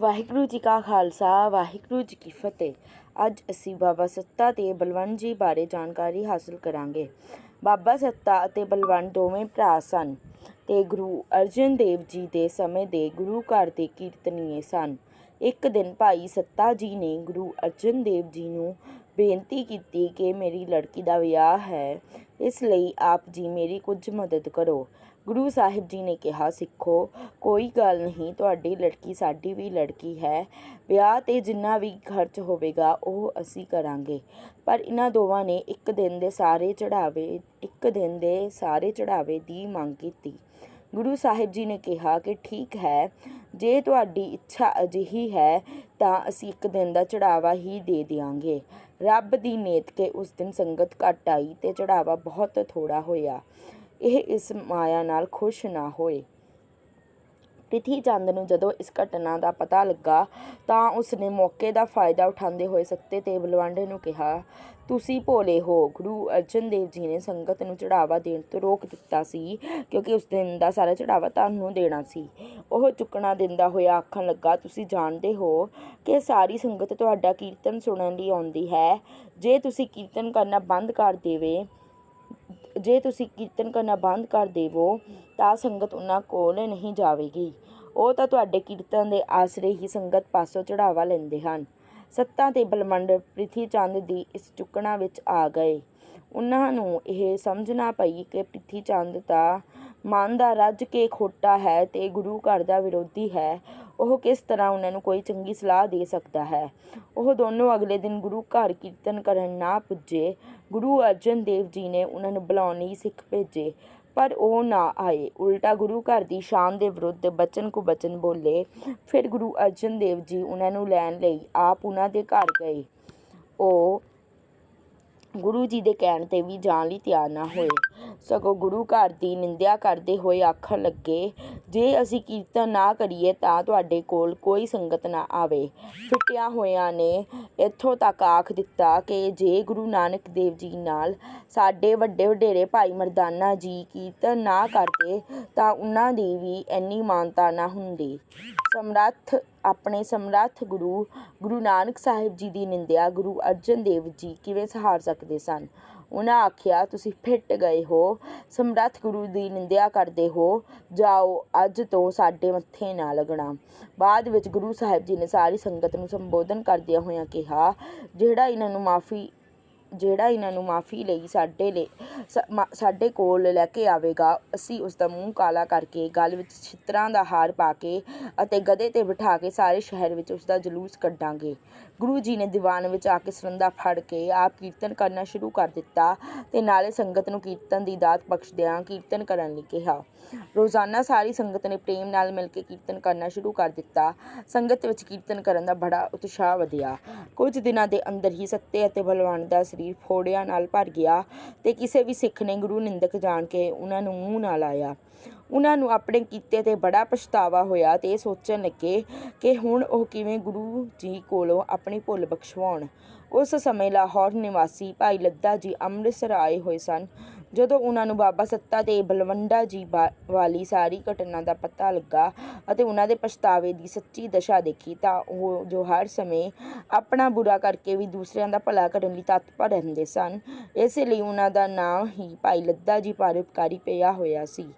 ਵਾਹਿਗੁਰੂ ਜੀ ਕਾ ਖਾਲਸਾ, ਵਾਹਿਗੁਰੂ ਜੀ ਕੀ ਫਤਿਹ। ਅੱਜ ਅਸੀਂ ਬਾਬਾ ਸੱਤਾ ਤੇ ਬਲਵੰਤ ਜੀ ਬਾਰੇ ਜਾਣਕਾਰੀ ਹਾਸਲ ਕਰਾਂਗੇ। ਬਾਬਾ ਸੱਤਾ ਅਤੇ ਬਲਵੰਤ ਦੋਵੇਂ ਭਰਾ ਸਨ ਤੇ ਗੁਰੂ ਅਰਜਨ ਦੇਵ ਜੀ ਦੇ ਸਮੇਂ ਦੇ ਗੁਰੂ ਘਰ ਦੇ ਕੀਰਤਨੀਏ ਸਨ। ਇੱਕ ਦਿਨ ਭਾਈ ਸੱਤਾ ਜੀ ਨੇ ਗੁਰੂ ਅਰਜਨ ਦੇਵ ਜੀ ਨੂੰ ਬੇਨਤੀ ਕੀਤੀ ਕਿ ਮੇਰੀ ਲੜਕੀ ਦਾ ਵਿਆਹ ਹੈ, ਇਸ ਲਈ ਆਪ ਜੀ ਮੇਰੀ ਕੁਝ ਮਦਦ ਕਰੋ। ਗੁਰੂ ਸਾਹਿਬ ਜੀ ਨੇ ਕਿਹਾ, ਸਿੱਖੋ, ਕੋਈ ਗੱਲ ਨਹੀਂ, ਤੁਹਾਡੀ ਲੜਕੀ ਸਾਡੀ ਵੀ ਲੜਕੀ ਹੈ, ਵਿਆਹ ਤੇ ਜਿੰਨਾ ਵੀ ਖਰਚ ਹੋਵੇਗਾ, ਉਹ ਅਸੀਂ ਕਰਾਂਗੇ। ਪਰ ਇਹਨਾਂ ਦੋਵਾਂ ਨੇ ਇੱਕ ਦਿਨ ਦੇ ਸਾਰੇ ਚੜਾਵੇ ਇੱਕ ਦਿਨ ਦੇ ਸਾਰੇ ਚੜਾਵੇ ਦੀ ਮੰਗ ਕੀਤੀ। ਗੁਰੂ ਸਾਹਿਬ ਜੀ ਨੇ ਕਿਹਾ ਕਿ ਠੀਕ ਹੈ, ਜੇ ਤੁਹਾਡੀ ਇੱਛਾ ਅਜਿਹੀ ਹੈ, ਤਾਂ ਅਸੀਂ ਇੱਕ ਦਿਨ ਦਾ ਚੜਾਵਾ ਹੀ ਦੇ ਦਿਆਂਗੇ। ਰੱਬ ਦੀ ਨੇਤ ਕੇ ਉਸ ਦਿਨ ਸੰਗਤ ਘੱਟ ਆਈ ਤੇ ਚੜਾਵਾ ਬਹੁਤ ਥੋੜਾ ਹੋਇਆ। ਇਹ ਇਸ ਮਾਇਆ ਨਾਲ ਖੁਸ਼ ਨਾ ਹੋਏ। ਪ੍ਰਿਥੀ ਚੰਦ ਨੂੰ ਜਦੋਂ ਇਸ ਘਟਨਾ ਦਾ ਪਤਾ ਲੱਗਾ, ਤਾਂ ਉਸਨੇ ਮੌਕੇ ਦਾ ਫਾਇਦਾ ਉਠਾਉਂਦੇ ਹੋਏ ਸੱਤੇ ਤੇ ਬਲਵੰਡੇ ਨੂੰ ਕਿਹਾ, ਤੁਸੀਂ ਭੋਲੇ ਹੋ। ਗੁਰੂ ਅਰਜਨ ਦੇਵ ਜੀ ਨੇ ਸੰਗਤ ਨੂੰ ਚੜਾਵਾ ਦੇਣ ਤੋਂ ਰੋਕ ਦਿੱਤਾ ਸੀ, ਕਿਉਂਕਿ ਉਸ ਦਿਨ ਦਾ ਸਾਰਾ ਚੜਾਵਾ ਤੁਹਾਨੂੰ ਦੇਣਾ ਸੀ। ਉਹ ਚੁੱਕਣਾ ਦਿੰਦਾ ਹੋਇਆ ਆਖਣ ਲੱਗਾ, ਤੁਸੀਂ ਜਾਣਦੇ ਹੋ ਕਿ ਸਾਰੀ ਸੰਗਤ ਤੁਹਾਡਾ ਕੀਰਤਨ ਸੁਣਨ ਲਈ ਆਉਂਦੀ ਹੈ। ਜੇ ਤੁਸੀਂ ਕੀਰਤਨ ਕਰਨਾ ਬੰਦ ਕਰ ਦੇਵੇ ਜੇ ਤੁਸੀਂ ਕੀਰਤਨ ਕਰਨਾ ਬੰਦ ਕਰ ਦੇਵੋ, ਤਾਂ ਸੰਗਤ ਉਹਨਾਂ ਕੋਲ ਨਹੀਂ ਜਾਵੇਗੀ। ਉਹ ਤਾਂ ਤੁਹਾਡੇ ਕੀਰਤਨ ਦੇ ਆਸਰੇ ਹੀ ਸੰਗਤ ਪਾਸੋਂ ਚੜਾਵਾ ਲੈਂਦੇ ਹਨ। ਸੱਤਾ ਤੇ ਬਲਮੰਡ ਪ੍ਰਿਥੀ ਚੰਦ ਦੀ ਇਸ ਚੁੱਕਣਾ ਵਿੱਚ ਆ ਗਏ। ਉਹਨਾਂ ਨੂੰ ਇਹ ਸਮਝਣਾ ਪਈ ਕਿ ਪ੍ਰਿਥੀ ਚੰਦ ਤਾਂ ਮਨ ਦਾ ਰੱਜ ਕੇ ਖੋਟਾ ਹੈ ਅਤੇ ਗੁਰੂ ਘਰ ਦਾ ਵਿਰੋਧੀ ਹੈ, ਉਹ ਕਿਸ ਤਰ੍ਹਾਂ ਉਹਨਾਂ ਨੂੰ ਕੋਈ ਚੰਗੀ ਸਲਾਹ ਦੇ ਸਕਦਾ ਹੈ? ਉਹ ਦੋਨੋਂ ਅਗਲੇ ਦਿਨ ਗੁਰੂ ਘਰ ਕੀਰਤਨ ਕਰਨ ਨਾ ਪੁੱਜੇ। ਗੁਰੂ ਅਰਜਨ ਦੇਵ ਜੀ ਨੇ ਉਹਨਾਂ ਨੂੰ ਬੁਲਾਉਣ ਲਈ ਸਿੱਖ ਭੇਜੇ, ਪਰ ਉਹ ਨਾ ਆਏ। ਉਲਟਾ ਗੁਰੂ ਘਰ ਦੀ ਸ਼ਾਨ ਦੇ ਵਿਰੁੱਧ ਬਚਨ ਕੁ ਬਚਨ ਬੋਲੇ। ਫਿਰ ਗੁਰੂ ਅਰਜਨ ਦੇਵ ਜੀ ਉਹਨਾਂ ਨੂੰ ਲੈਣ ਲਈ ਆਪ ਉਹਨਾਂ ਦੇ ਘਰ ਗਏ। ਉਹ ਗੁਰੂ ਜੀ ਦੇ ਕਹਿਣ ਤੇ ਵੀ ਜਾਣ ਲਈ ਤਿਆਰ ਨਾ ਹੋਏ। ਸਗੋਂ ਗੁਰੂ ਘਰ ਦੀ ਨਿੰਦਿਆ ਕਰਦੇ ਹੋਏ ਆਖਣ ਲੱਗੇ, ਜੇ ਅਸੀਂ ਕੀਰਤਨ ਨਾ ਕਰੀਏ ਤਾਂ ਤੁਹਾਡੇ ਕੋਲ ਕੋਈ ਸੰਗਤ ਨਾ ਆਵੇ। ਫਿੱਟਿਆਂ ਹੋਇਆਂ ਨੇ ਇੱਥੋਂ ਤੱਕ ਆਖ ਦਿੱਤਾ ਕਿ ਜੇ ਗੁਰੂ ਨਾਨਕ ਦੇਵ ਜੀ ਨਾਲ ਸਾਡੇ ਵੱਡੇ ਵਡੇਰੇ ਭਾਈ ਮਰਦਾਨਾ ਜੀ ਕੀਰਤਨ ਨਾ ਕਰਦੇ ਤਾਂ ਉਹਨਾਂ ਦੀ ਵੀ ਇੰਨੀ ਮਾਨਤਾ ਨਾ ਹੁੰਦੀ। ਸਮਰੱਥ ਆਪਣੇ ਸਮਰੱਥ ਗੁਰੂ ਗੁਰੂ ਨਾਨਕ ਸਾਹਿਬ ਜੀ ਦੀ ਨਿੰਦਿਆ, ਗੁਰੂ ਅਰਜਨ ਦੇਵ ਜੀ ਕਿਵੇਂ ਸਹਾਰ ਸਕਦੇ ਸਨ? ਉਹਨਾਂ ਆਖਿਆ, ਤੁਸੀਂ ਫਿੱਟ ਗਏ ਹੋ, ਸਮਰੱਥ ਗੁਰੂ ਦੀ ਨਿੰਦਿਆ ਕਰਦੇ ਹੋ, ਜਾਓ ਅੱਜ ਤੋਂ ਸਾਡੇ ਮੱਥੇ ਨਾ ਲੱਗਣਾ। ਬਾਅਦ ਵਿੱਚ ਗੁਰੂ ਸਾਹਿਬ ਜੀ ਨੇ ਸਾਰੀ ਸੰਗਤ ਨੂੰ ਸੰਬੋਧਨ ਕਰਦਿਆਂ ਹੋਇਆਂ ਕਿਹਾ, ਜਿਹੜਾ ਇਹਨਾਂ ਨੂੰ ਮਾਫੀ ਜਿਹੜਾ ਇਹਨਾਂ ਨੂੰ ਮਾਫੀ ਲਈ ਸਾਡੇ ਲਈ ਸਾਡੇ ਕੋਲ ਲੈ ਕੇ ਆਵੇਗਾ, ਅਸੀਂ ਉਸ ਦਾ ਮੂੰਹ ਕਾਲਾ ਕਰਕੇ ਗਲ ਵਿੱਚ ਛਿੱਤਰਾਂ ਦਾ ਹਾਰ ਪਾ ਕੇ ਅਤੇ ਗਧੇ ਤੇ ਬਿਠਾ ਕੇ ਸਾਰੇ ਸ਼ਹਿਰ ਵਿੱਚ ਉਸ ਦਾ ਜਲੂਸ ਕੱਢਾਂਗੇ। ਗੁਰੂ ਜੀ ਨੇ ਦੀਵਾਨ ਵਿੱਚ ਆ ਕੇ ਸਰੰਦਾ ਫੜ ਕੇ ਆਪ ਕੀਰਤਨ ਕਰਨਾ ਸ਼ੁਰੂ ਕਰ ਦਿੱਤਾ ਤੇ ਨਾਲੇ ਸੰਗਤ ਨੂੰ ਕੀਰਤਨ ਦੀ ਦਾਤ ਬਖਸ਼ਦਿਆਂ ਕੀਰਤਨ ਕਰਨ ਲਈ ਕਿਹਾ। ਰੋਜ਼ਾਨਾ ਸਾਰੀ ਸੰਗਤ ਨੇ ਪ੍ਰੇਮ ਨਾਲ ਮਿਲ ਕੇ ਕੀਰਤਨ ਕਰਨਾ ਸ਼ੁਰੂ ਕਰ ਦਿੱਤਾ। ਸੰਗਤ ਵਿੱਚ ਕੀਰਤਨ ਕਰਨ ਦਾ ਬੜਾ ਉਤਸ਼ਾਹ ਵਧਿਆ। ਕੁਝ ਦਿਨਾਂ ਦੇ ਅੰਦਰ ਹੀ ਸੱਤੇ ਅਤੇ ਬਲਵਾਨ ਦਾ ਸਰੀਰ ਫੋੜਿਆਂ ਨਾਲ ਭਰ ਗਿਆ ਤੇ ਕਿਸੇ ਵੀ ਸਿੱਖ ਨੇ ਗੁਰੂ ਨਿੰਦਕ ਜਾਣ ਕੇ ਉਹਨਾਂ ਨੂੰ ਮੂੰਹ ਨਾਲ ਆਇਆ। ਉਹਨਾਂ ਨੂੰ ਆਪਣੇ ਕੀਤੇ ਤੇ ਬੜਾ ਪਛਤਾਵਾ ਹੋਇਆ ਤੇ ਸੋਚਣ ਲੱਗੇ ਕਿ ਹੁਣ ਉਹ ਕਿਵੇਂ ਗੁਰੂ ਜੀ ਕੋਲੋਂ ਆਪਣੀ ਭੁੱਲ ਬਖਸ਼ਵਾਉਣ। ਉਸ ਸਮੇਂ ਲਾਹੌਰ ਨਿਵਾਸੀ ਭਾਈ ਲੱਦਾ ਜੀ ਅੰਮ੍ਰਿਤਸਰ ਆਏ ਹੋਏ ਸਨ। ਜਦੋਂ ਉਹਨਾਂ ਨੂੰ ਬਾਬਾ ਸੱਤਾ ਤੇ ਬਲਵੰਡਾ ਜੀ ਬਾ- ਵਾਲੀ ਸਾਰੀ ਘਟਨਾ ਦਾ ਪਤਾ ਲੱਗਾ ਅਤੇ ਉਹਨਾਂ ਦੇ ਪਛਤਾਵੇ ਦੀ ਸੱਚੀ ਦਸ਼ਾ ਦੇਖੀ ਤਾਂ ਉਹ ਜੋ ਹਰ ਸਮੇਂ ਆਪਣਾ ਬੁਰਾ ਕਰਕੇ ਵੀ ਦੂਸਰਿਆਂ ਦਾ ਭਲਾ ਕਰਨ ਲਈ ਤਤਪਰ ਰਹਿੰਦੇ ਸਨ, ਇਸ ਲਈ ਉਹਨਾਂ ਦਾ ਨਾਮ ਹੀ ਭਾਈ ਲੱਦਾ ਜੀ ਪਰਉਪਕਾਰੀ ਪਿਆ ਹੋਇਆ ਸੀ।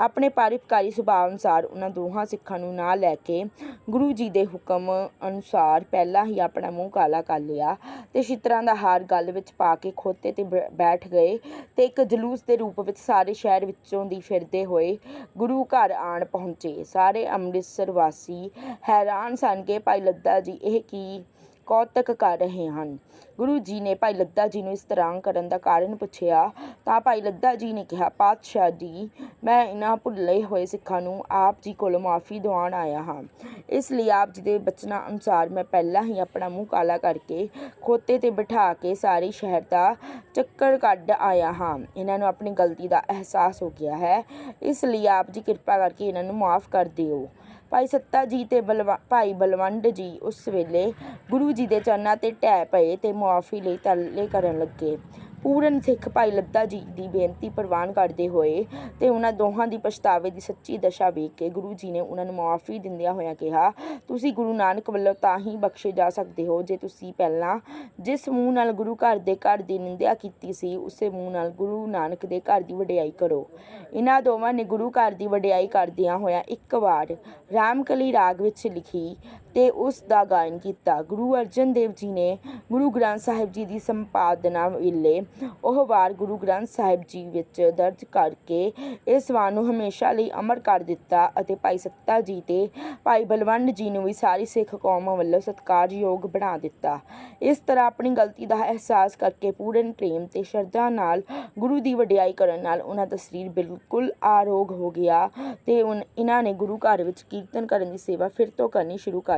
ਆਪਣੇ ਪਰਉਪਕਾਰੀ ਸੁਭਾਅ ਅਨੁਸਾਰ ਉਹਨਾਂ ਦੋਹਾਂ ਸਿੱਖਾਂ ਨੂੰ ਨਾਲ ਲੈ ਕੇ ਗੁਰੂ ਜੀ ਦੇ ਹੁਕਮ ਅਨੁਸਾਰ ਪਹਿਲਾਂ ਹੀ ਆਪਣਾ ਮੂੰਹ ਕਾਲਾ ਕਰ ਲਿਆ ਤੇ ਛਿੱਤਰਾਂ ਦਾ ਹਾਰ ਗੱਲ ਵਿੱਚ ਪਾ ਕੇ ਖੋਤੇ ਤੇ ਬੈ- ਬੈਠ ਗਏ ਤੇ ਇੱਕ ਜਲੂਸ ਦੇ ਰੂਪ ਵਿੱਚ ਸਾਰੇ ਸ਼ਹਿਰ ਵਿੱਚੋਂ ਦੀ ਫਿਰਦੇ ਹੋਏ ਗੁਰੂ ਘਰ ਆਣ ਪਹੁੰਚੇ। ਸਾਰੇ ਅੰਮ੍ਰਿਤਸਰ ਵਾਸੀ ਹੈਰਾਨ ਸਨ ਕਿ ਭਾਈ ਲੱਦਾ ਜੀ, ਇਹ ਕੀ ਕੌਤਕ ਕਰ ਰਹੇ ਹਨ। ਗੁਰੂ ਜੀ ਨੇ ਭਾਈ ਲੱਦਾ ਜੀ ਨੂੰ ਇਸ ਤਰ੍ਹਾਂ ਕਰਨ ਦਾ ਕਾਰਨ ਪੁੱਛਿਆ, ਤਾਂ ਭਾਈ ਲੱਦਾ ਜੀ ਨੇ ਕਿਹਾ, ਪਾਤਸ਼ਾਹ ਜੀ, ਮੈਂ ਇਹਨਾਂ ਭੁੱਲੇ ਹੋਏ ਸਿੱਖਾਂ ਨੂੰ ਆਪ ਜੀ ਕੋਲੋਂ ਮਾਫੀ ਦਿਵਾਉਣ ਆਇਆ ਹਾਂ। ਇਸ ਲਈ ਆਪ ਜੀ ਦੇ ਬਚਨਾਂ ਅਨੁਸਾਰ ਮੈਂ ਪਹਿਲਾਂ ਹੀ ਆਪਣਾ ਮੂੰਹ ਕਾਲਾ ਕਰਕੇ ਖੋਤੇ ਤੇ ਬਿਠਾ ਕੇ ਸਾਰੇ ਸ਼ਹਿਰ ਦਾ ਚੱਕਰ ਕੱਢ ਆਇਆ ਹਾਂ। ਇਹਨਾਂ ਨੂੰ ਆਪਣੀ ਗਲਤੀ ਦਾ ਅਹਿਸਾਸ ਹੋ ਗਿਆ ਹੈ। ਇਸ ਲਈ ਆਪ ਜੀ ਕਿਰਪਾ ਕਰਕੇ ਇਹਨਾਂ ਨੂੰ ਮਾਫ ਕਰ ਦਿਓ। ਭਾਈ ਸੱਤਾ ਜੀ ਤੇ ਬਲਵਾ, ਭਾਈ ਬਲਵੰਡ ਜੀ ਉਸ ਵੇਲੇ ਗੁਰੂ ਜੀ ਦੇ ਚਰਨਾਂ ਤੇ ਢਹਿ ਪਏ ਤੇ ਮੁਆਫੀ ਲਈ ਤਰਲੇ ਕਰਨ ਲੱਗੇ। ਪੂਰਨ ਸਿੱਖ ਭਾਈ ਲੱਦਾ ਜੀ ਦੀ ਬੇਨਤੀ ਪ੍ਰਵਾਨ ਕਰਦੇ ਹੋਏ ਤੇ ਉਹਨਾਂ ਦੋਹਾਂ ਦੀ ਪਛਤਾਵੇ ਦੀ ਸੱਚੀ ਦਸ਼ਾ ਵੇਖ ਕੇ ਗੁਰੂ ਜੀ ਨੇ ਉਹਨਾਂ ਨੂੰ ਮੁਆਫੀ ਦਿੰਦਿਆਂ ਹੋਇਆਂ ਕਿਹਾ, ਤੁਸੀਂ ਗੁਰੂ ਨਾਨਕ ਵੱਲੋਂ ਤਾਂ ਹੀ ਬਖਸ਼ੇ ਜਾ ਸਕਦੇ ਹੋ ਜੇ ਤੁਸੀਂ ਪਹਿਲਾਂ ਜਿਸ ਮੂੰਹ ਨਾਲ ਗੁਰੂ ਘਰ ਦੇ ਘਰ ਦੀ ਨਿੰਦਿਆ ਕੀਤੀ ਸੀ, ਉਸੇ ਮੂੰਹ ਨਾਲ ਗੁਰੂ ਨਾਨਕ ਦੇ ਘਰ ਦੀ ਵਡਿਆਈ ਕਰੋ। ਇਹਨਾਂ ਦੋਵਾਂ ਨੇ ਗੁਰੂ ਘਰ ਦੀ ਵਡਿਆਈ ਕਰਦਿਆਂ ਹੋਇਆਂ ਇੱਕ ਵਾਰ ਰਾਮਕਲੀ ਰਾਗ ਵਿੱਚ ਲਿਖੀ ਤੇ ਉਸ ਦਾ ਗਾਇਨ ਕੀਤਾ। ਗੁਰੂ ਅਰਜਨ ਦੇਵ ਜੀ ਨੇ ਗੁਰੂ ਗ੍ਰੰਥ ਸਾਹਿਬ ਜੀ ਦੀ ਸੰਪਾਦਨਾ ਵੇਲੇ ਉਹ ਵਾਰ ਗੁਰੂ ਗ੍ਰੰਥ ਸਾਹਿਬ ਜੀ ਵਿੱਚ ਦਰਜ ਕਰਕੇ ਇਸ ਵਾਰ ਨੂੰ ਹਮੇਸ਼ਾ ਲਈ ਅਮਰ ਕਰ ਦਿੱਤਾ ਅਤੇ ਭਾਈ ਸੱਤਾ ਜੀ ਤੇ ਭਾਈ ਬਲਵੰਡ ਜੀ ਨੂੰ ਵੀ ਸਾਰੀ ਸਿੱਖ ਕੌਮ ਵੱਲੋਂ ਸਤਿਕਾਰਯੋਗ ਬਣਾ ਦਿੱਤਾ। ਇਸ ਤਰ੍ਹਾਂ ਆਪਣੀ ਗਲਤੀ ਦਾ ਅਹਿਸਾਸ ਕਰਕੇ ਪੂਰਨ ਪ੍ਰੇਮ ਤੇ ਸ਼ਰਧਾ ਨਾਲ ਗੁਰੂ ਦੀ ਵਡਿਆਈ ਕਰਨ ਨਾਲ ਉਹਨਾਂ ਦਾ ਸਰੀਰ ਬਿਲਕੁਲ ਆਰੋਗ ਹੋ ਗਿਆ ਤੇ ਉਨ- ਇਹਨਾਂ ਨੇ ਗੁਰੂ ਘਰ ਵਿੱਚ ਕੀਰਤਨ ਕਰਨ ਦੀ ਸੇਵਾ ਫਿਰ ਤੋਂ ਕਰਨੀ ਸ਼ੁਰੂ ਕਰ